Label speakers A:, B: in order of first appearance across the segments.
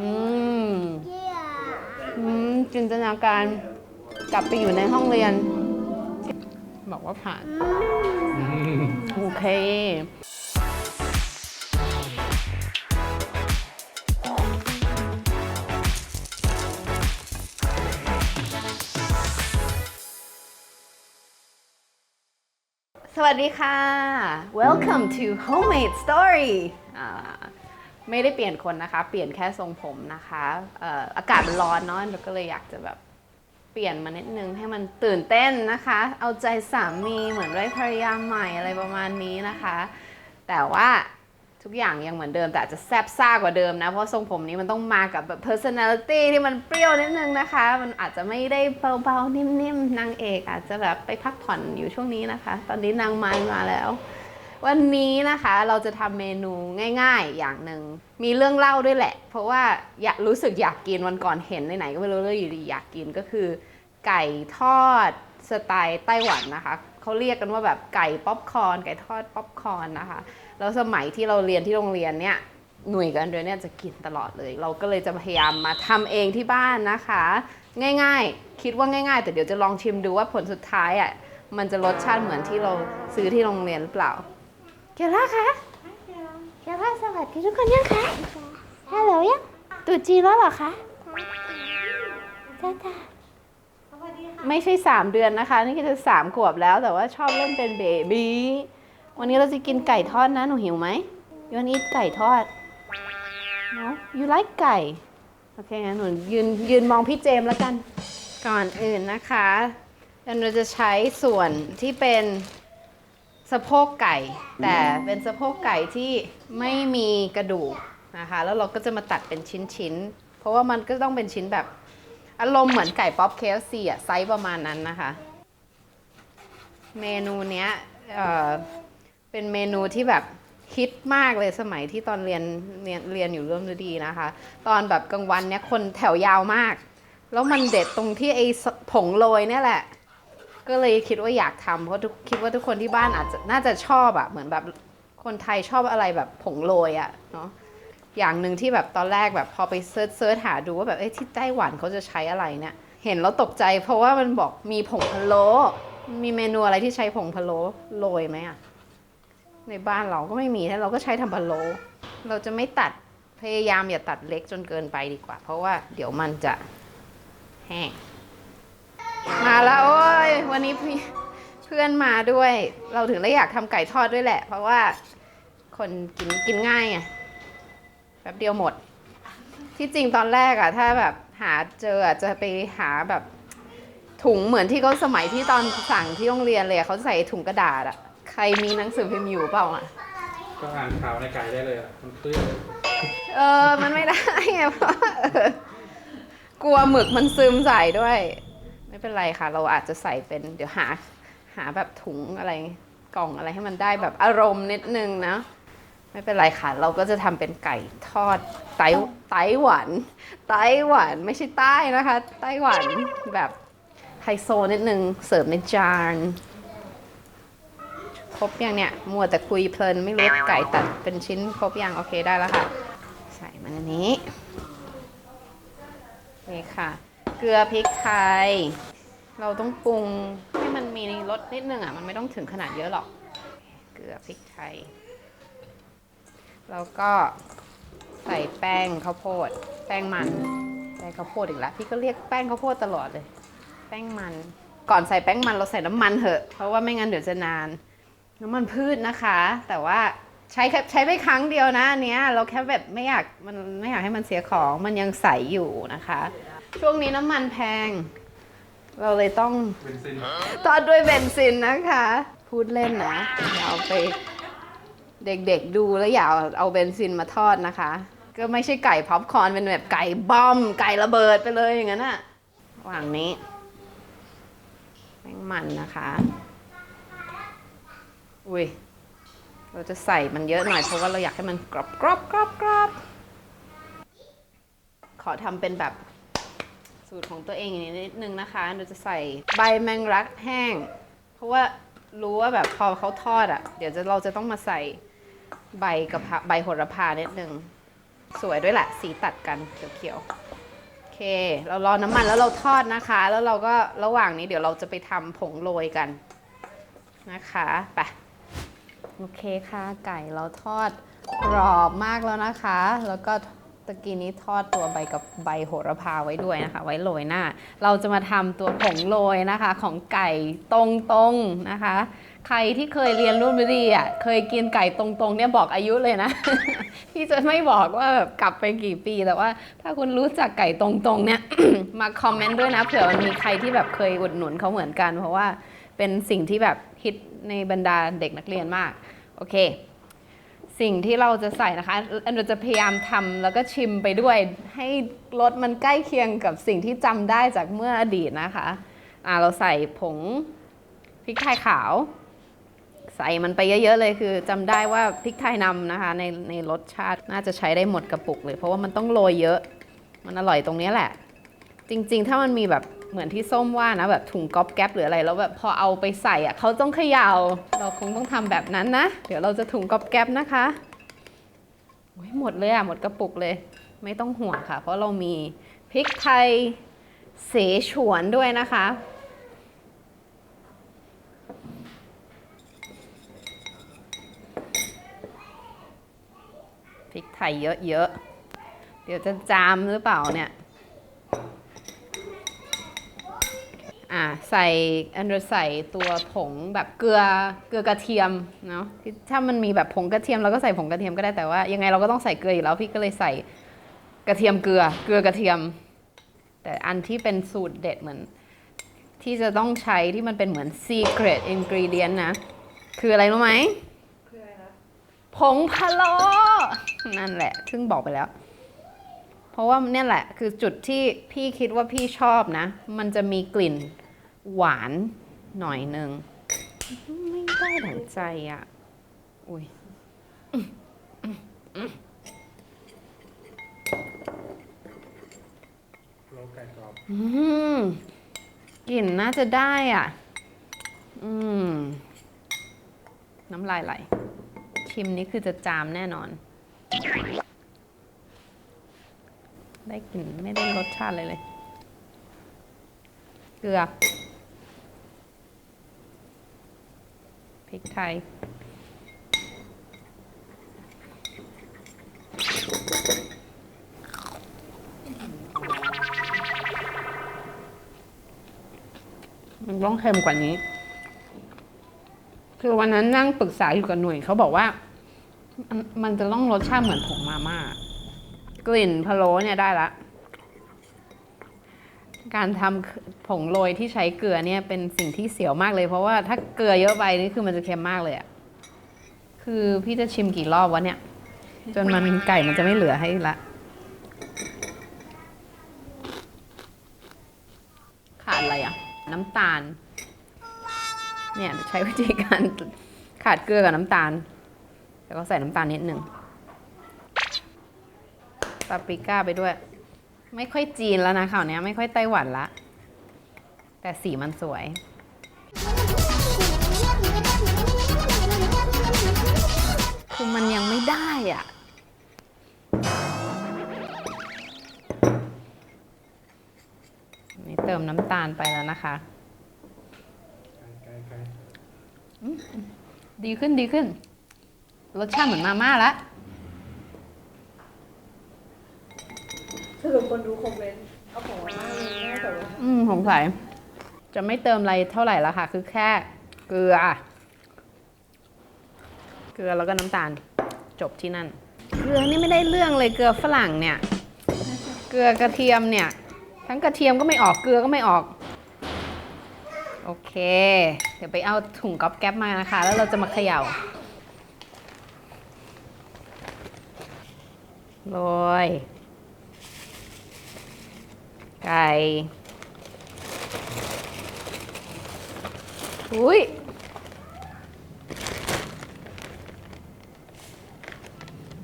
A: อืมอืมจินตนาการกลับไปอยู่ในห้องเรียน บอกว่าผ่าน โอเค สวัสดีค่ะ Welcome to Homemade Story อ่า ไม่ได้เปลี่ยนคนนะคะ เปลี่ยนแค่ทรงผมนะคะเอ่ออากาศมันร้อนเนาะเราก็เลยอยากจะแบบเปลี่ยนมานิดนึงให้มันตื่นเต้นนะคะ เอาใจสามีเหมือนได้ภรรยาใหม่อะไรประมาณนี้นะคะ แต่ว่าทุกอย่างยังเหมือนเดิมแต่อาจจะแซบซ่ากว่าเดิมนะ เพราะทรงผมนี้มันต้องมากับแบบ personality ที่มันเปรี้ยวนิดนึงนะคะ มันอาจจะไม่ได้เบาๆนิ่มๆนางเอกอาจจะแบบไปพักผ่อนอยู่ช่วงนี้นะคะ ตอนนี้นางไม้มาแล้ว วันนี้นะคะเราจะทำเมนูง่ายๆ อย่างหนึ่งมีเรื่องเล่าด้วยแหละ เพราะว่าอยากรู้สึกอยากกินวันก่อนเห็นไหนๆก็ไม่รู้เลยอยู่ดีอยากกินก็คือ ไก่ทอดสไตล์ไต้หวันนะคะเขาเรียกกันว่าแบบไก่ป๊อปคอร์นไก่ทอดป๊อปคอร์นนะคะแล้วสมัยที่เราเรียนที่โรงเรียนเนี่ยหน่วยกันเดือนเนี่ยจะกินตลอดเลย เราก็เลยจะพยายามมาทำเองที่บ้านนะคะ ง่ายๆ คิดว่าง่าย ๆ แต่เดี๋ยวจะลองชิมดูว่าผลสุดท้ายอะมันจะรสชาติเหมือนที่เราซื้อที่โรงเรียนหรือเปล่า เกียร่าคะเกียร่าสวัสดีทุกคนยังคะฮัลโหลยังตุจีนแล้วเหรอคะจ้าจ้าไม่ใช่สามเดือนนะคะ นี่ก็จะสามขวบแล้วแต่ว่าชอบเล่นเป็นเบบีวันนี้เราจะกินไก่ทอดนะ หนูหิวไหมยูวันนี้ไก่ทอด no you like ไก่ โอเคงั้นหนูยืนยืนมองพี่เจมแล้วกัน ก่อนอื่นนะคะเราจะใช้ส่วนที่เป็น สะโพกไก่ แต่เป็นสะโพกไก่ที่ไม่มีกระดูกนะคะแล้วเราก็จะมาตัดเป็นชิ้นๆ เพราะว่ามันก็ต้องเป็นชิ้นแบบอารมณ์เหมือนไก่ป๊อปเคฟซีอะไซส์ประมาณนั้นนะคะ เมนูเนี้ยเอ่อเป็นเมนูที่แบบฮิตมากเลยสมัยที่ตอนเรียนเรียนเรียนอยู่ร่วมฤดีนะคะ ตอนแบบกลางวันเนี้ยคนแถวยาวมาก แล้วมันเด็ดตรงที่ไอ้ผงโรยเนี่ยแหละ ก็เลยคิดว่าอยากทำเพราะทุกคิดว่าทุกคนที่บ้านอาจจะน่าจะชอบอะเหมือนแบบคนไทยชอบอะไรแบบผงโรยอะเนาะอย่างหนึ่งที่แบบตอนแรกแบบพอไปเซิร์ชเซิร์ชหาดูว่าแบบเอ้ยที่ไต้หวันเขาจะใช้อะไรเนี่ย เห็นแล้วตกใจ เพราะว่ามันบอกมีผงพะโล้มีเมนูอะไรที่ใช้ผงพะโล้โรยไหมอะในบ้านเราก็ไม่มีแล้วเราก็ใช้ทำพะโล้เราจะไม่ตัดพยายามอย่าตัดเล็กจนเกินไปดีกว่า เพราะว่าเดี๋ยวมันจะแห้ง มาแล้วโอ้ยวันนี้พี่เพื่อนมาด้วย เราถึงได้อยากทำไก่ทอดด้วยแหละ เพราะว่าคนกินกินง่ายไงแป๊บเดียวหมด ที่จริงตอนแรกอะถ้าแบบหาเจออะจะไปหาแบบถุงเหมือนที่เขาสมัยที่ตอนสั่งที่โรงเรียนเลยอะเขาใส่ถุงกระดาษอะใครมีหนังสือพิมพ์อยู่เปล่าอะ
B: ก็อ่านข่าวในไก่ได้เลยอะมันเปื้อน
A: เออ มันไม่ได้ไงเพราะว่าเออกลัวหมึกมันซึมใส่ด้วยไม่ เป็นไรค่ะ เราอาจจะใส่เป็นเดี๋ยวหาหาแบบถุงอะไรกล่องอะไรให้มันได้แบบอารมณ์นิดนึงนะ ไม่เป็นไรค่ะ เราก็จะทำเป็นไก่ทอดไต้ไต้หวัน ไต้หวันไม่ใช่ใต้นะคะ ไต้หวันแบบไฮโซนิดนึงเสิร์ฟในจานครบยังเนี่ย มัวแต่คุยเพลินไม่รู้ไก่ตัดเป็นชิ้นครบยังโอเคได้แล้วค่ะ ใส่มันอันนี้นี่ค่ะ เกลือพริกไทย เราต้องปรุงให้มันมีรสนิดนึงอะ มันไม่ต้องถึงขนาดเยอะหรอก เกลือพริกไทย แล้วก็ใส่แป้งข้าวโพด แป้งมัน แป้งข้าวโพดอีกแล้วพี่ก็เรียกแป้งข้าวโพดตลอดเลย แป้งมัน ก่อนใส่แป้งมันเราใส่น้ำมันเถอะ เพราะว่าไม่งั้นเดี๋ยวจะนาน น้ำมันพืชนะคะ แต่ว่าใช้แค่ใช้ไม่ครั้งเดียวนะอันเนี้ยเราแค่แบบไม่อยากมันไม่อยากให้มันเสียของมันยังใสอยู่นะคะ ช่วงนี้น้ำมันแพง เราเลยต้อง
B: เป็นซิน
A: ทอดด้วยเบนซินนะคะ พูดเล่นนะอย่าเอาไปเด็กๆดูแล้วอย่าเอาเอาเบนซินมาทอดนะคะ ก็ไม่ใช่ไก่พ็อปคอร์นเป็นแบบไก่บอม ไก่ระเบิดไปเลยอย่างนั้นอะระหว่างนี้แป้งมันนะคะ อุ้ย เราจะใส่มันเยอะหน่อยเพราะว่าเราอยากให้มันกรอบกรอบกรอบกรอบขอทำเป็นแบบ สูตรของตัวเองอย่างนิดนึงนะคะเราจะใส่ใบแมงลักแห้ง เพราะว่ารู้ว่าแบบพอเขาทอดอะ่ะ เดี๋ยวจะเราจะต้องมาใส่ใบกะเพราใบโหระพานิดนึง สวยด้วยแหละสีตัดกันเขียวๆโอเค เรารอน้ำมันแล้วเราทอดนะคะ แล้วเราก็ระหว่างนี้เดี๋ยวเราจะไปทำผงโรยกันนะคะไปโอเคค่ะไก่เราทอดกรอบมากแล้วนะคะ แล้วก็ ตะกี้นี้ทอดตัวใบกับใบโหระพาไว้ด้วยนะคะ ไว้โรยหน้า เราจะมาทำตัวผงโรยนะคะ ของไก่ตรงๆนะคะ ใครที่เคยเรียนรุ่นวิดีอะเคยกินไก่ตรงๆเนี่ยบอกอายุเลยนะพี่จะไม่บอกว่าแบบกลับไปกี่ปีแต่ว่า ถ้าคุณรู้จักไก่ตรงๆเนี่ยมาคอมเมนต์ด้วยนะเผื่อมันมีใครที่แบบเคยอุดหนุนเขาเหมือนกัน เพราะว่าเป็นสิ่งที่แบบฮิตในบรรดาเด็กนักเรียนมากโอเค สิ่งที่เราจะใส่นะคะอันเราจะพยายามทำแล้วก็ชิมไปด้วย ให้รสมันใกล้เคียงกับสิ่งที่จำได้จากเมื่ออดีตนะคะอ่าเราใส่ผงพริกไทยขาว ใส่มันไปเยอะๆเลยคือจำได้ว่าพริกไทยนำนะคะในในรสชาติน่าจะใช้ได้หมดกระปุกเลย เพราะว่ามันต้องโรยเยอะ มันอร่อยตรงนี้แหละ จริงๆ ถ้ามันมีแบบเหมือนที่ส้มว่านะแบบถุงก๊อบแก๊บหรืออะไรแล้วแบบพอเอาไปใส่อะเขาต้องเขยา่าเราคงต้องทำแบบนั้นนะ เดี๋ยวเราจะถุงก๊อบแก๊บนะคะโอ้ยหมดเลยอะหมดกระปุกเลย ไม่ต้องห่วงค่ะ เพราะเรามีพริกไทยเสฉวนด้วยนะคะ พริกไทยเยอะๆเดี๋ยวจะจามหรือเปล่าเนี่ย อ่าใส่อันเดอร์ใส่ตัวผงแบบเกลือเกลือกระเทียมเนาะถ้ามันมีแบบผงกระเทียมเราก็ใส่ผงกระเทียมก็ได้แต่ว่ายังไงเราก็ต้องใส่เกลืออยู่แล้วพี่ก็เลยใส่กระเทียมเกลือเกลือกระเทียม แต่อันที่เป็นสูตรเด็ดเหมือน ที่จะต้องใช้ที่มันเป็นเหมือน secret ingredient นะ คืออะไรรู้ไหมคืออะไรนะผงพะโล้นั่นแหละ ซึ่งบอกไปแล้วเพราะว่าเนี่ยแหละคือจุดที่พี่คิดว่าพี่ชอบนะ มันจะมีกลิ่น หวานหน่อยหนึ่งไม่ได้ดังใจอะ อุ้ย
B: โลไก่กรอบ
A: อืมกลิ่นน่าจะได้อะ อืม น้ำลายไหล ชิมนี้คือจะจามแน่นอน ได้กลิ่นไม่ได้รสชาติเลยเลย เกลือ พริกไทย มันต้องเค็มกว่านี้ คือวันนั้นนั่งปรึกษาอยู่กับหน่วยเขาบอกว่า มันมันจะต้องรสชาติเหมือนผงมาม่ากลิ่นพะโล้เนี่ยได้ละ การทำผงโรยที่ใช้เกลือเนี่ยเป็นสิ่งที่เสียวมากเลย เพราะว่าถ้าเกลือเยอะไปนี่คือมันจะเค็มมากเลยอะคือพี่จะชิมกี่รอบวะเนี่ย จนมันไก่มันจะไม่เหลือให้ละขาดอะไรอะน้ำตาล เนี่ยใช้วิธีการขาดเกลือกับน้ำตาล แล้วก็ใส่น้ำตาลนิดหนึ่งปาปริก้าไปด้วย ไม่ค่อยจีนแล้วนะข่าวเนี้ยไม่ค่อยไต้หวันละ แต่สีมันสวย คือมันยังไม่ได้อะนี่เติมน้ำตาลไปแล้วนะคะ
B: ไก่ไก่ไก่
A: ดีขึ้นดีขึ้น รสชาติเหมือนมาม่าละ
C: สรุปคนดูคอมเมนต์เอาของมาให้แม่แต่ว่า
A: อืมสงสัยจะไม่เติมอะไรเท่าไหร่ละค่ะ คือแค่เกลือ เกลือแล้วก็น้ำตาล จบที่นั่น เกลือนี่ไม่ได้เรื่องเลยเกลือฝรั่งเนี่ย เกลือกระเทียมเนี่ย ทั้งกระเทียมก็ไม่ออกเกลือก็ไม่ออก โอเค เดี๋ยวไปเอาถุงก๊อบแก๊บมานะคะ แล้วเราจะมาเขย่าโรย ไก่อุ้ย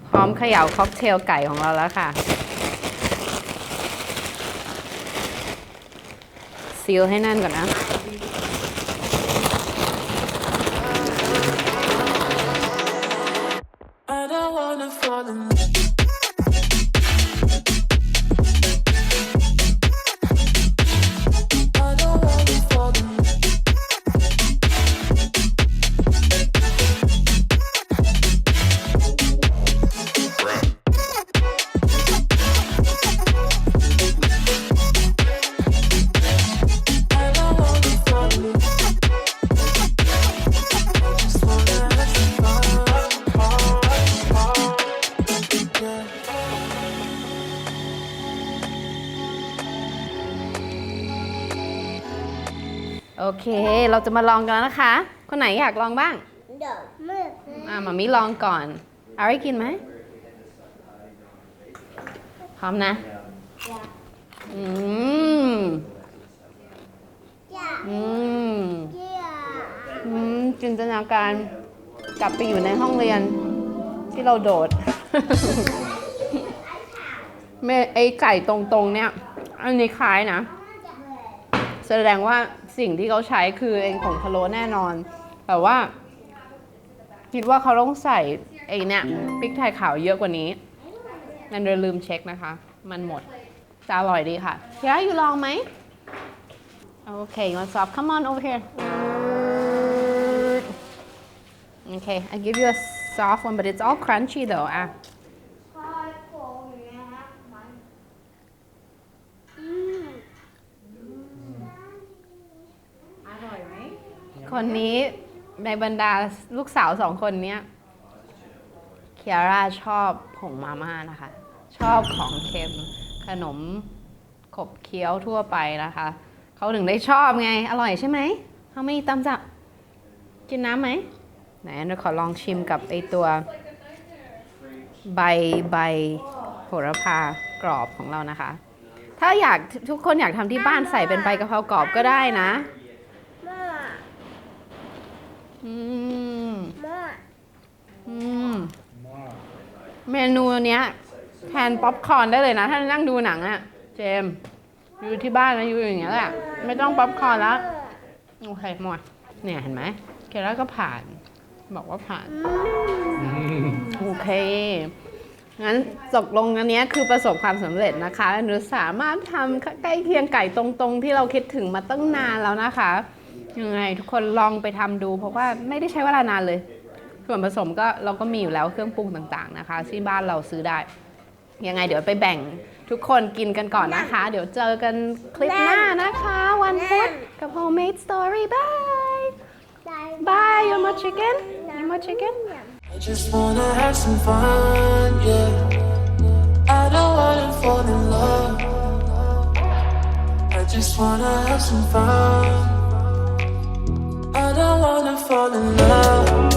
A: พร้อมเขย่าค็อกเทลไก่ของเราแล้วค่ะ ซีลให้แน่นก่อนนะ โอเค เราจะมาลองกันแล้วนะคะ คนไหนอยากลองบ้าง
C: เดี๋ยวมืด
A: อะมามิลองก่อนเอาไว้กินไหม พร้อมนะ อืม
C: จ้า
A: อืม
C: จ้า
A: อืม จินตนาการ กลับไปอยู่ในห้องเรียน ที่เราโดดแม่ไอไก่ตรงๆเนี่ย อันนี้คล้ายนะ แสดงว่า สิ่งที่เขาใช้คือไอ้ผงพะโล้แน่นอน แต่ว่า คิดว่าเขาต้องใส่ไอ้เนี่ยพริกไทยขาวเยอะกว่านี้ นั่นเลยลืมเช็คนะคะ มันหมด จะอร่อยดีค่ะเฮียอยู่ลองไหมโอเค you want soft come on over here okay I give you a soft one but it's all crunchy though อะ
C: คอยโผล่อย่างเงี้ยนะมันอืมอร่อยไหม
A: คนนี้ในบรรดาลูกสาวสองคนเนี้ยเคียร่าชอบผงมาม่านะคะ ชอบของเค็มขนมขบเคี้ยวทั่วไปนะคะ เขาถึงได้ชอบไง อร่อยใช่ไหมเขาไม่ตำจับกินน้ำไหมไหนเราขอลองชิมกับไอตัวใบใบโหระพากรอบของเรานะคะ ถ้าอยากทุกคนอยากทำที่บ้านใส่เป็นใบกะเพรากรอบก็ได้นะ อืม
C: แม่
A: อืม
B: หม้อ
A: เมนูเนี้ยแทนป๊อปคอร์นได้เลยนะ ถ้านั่งดูหนังอะเจมส์อยู่ที่บ้านนะอยู่อย่างเงี้ยแหละ ไม่ต้องป๊อปคอร์นแล้ว โอเคหมดเนี่ยเห็นไหมเคล่าก็ผ่าน บอกว่าผ่าน โอเค งั้นตกลงอันเนี้ยคือประสบความสำเร็จนะคะ หนูสามารถทำใกล้เคียงไก่ตรงๆ ที่เราคิดถึงมาตั้งนานแล้วนะคะ ยังไงทุกคนลองไปทำดู เพราะว่าไม่ได้ใช้เวลานานเลย ส่วนผสมก็เราก็มีอยู่แล้วเครื่องปรุงต่างๆนะคะ ที่บ้านเราซื้อได้ ยังไงเดี๋ยวไปแบ่งทุกคนกินกันก่อนนะคะ เดี๋ยวเจอกันคลิปหน้านะคะ วันพุธกับ Homemade Story bye bye you want chicken you want chicken
D: I just wanna have some fun, yeah. I don't wanna fall in love. I just wanna have some fun. I don't wanna fall in love.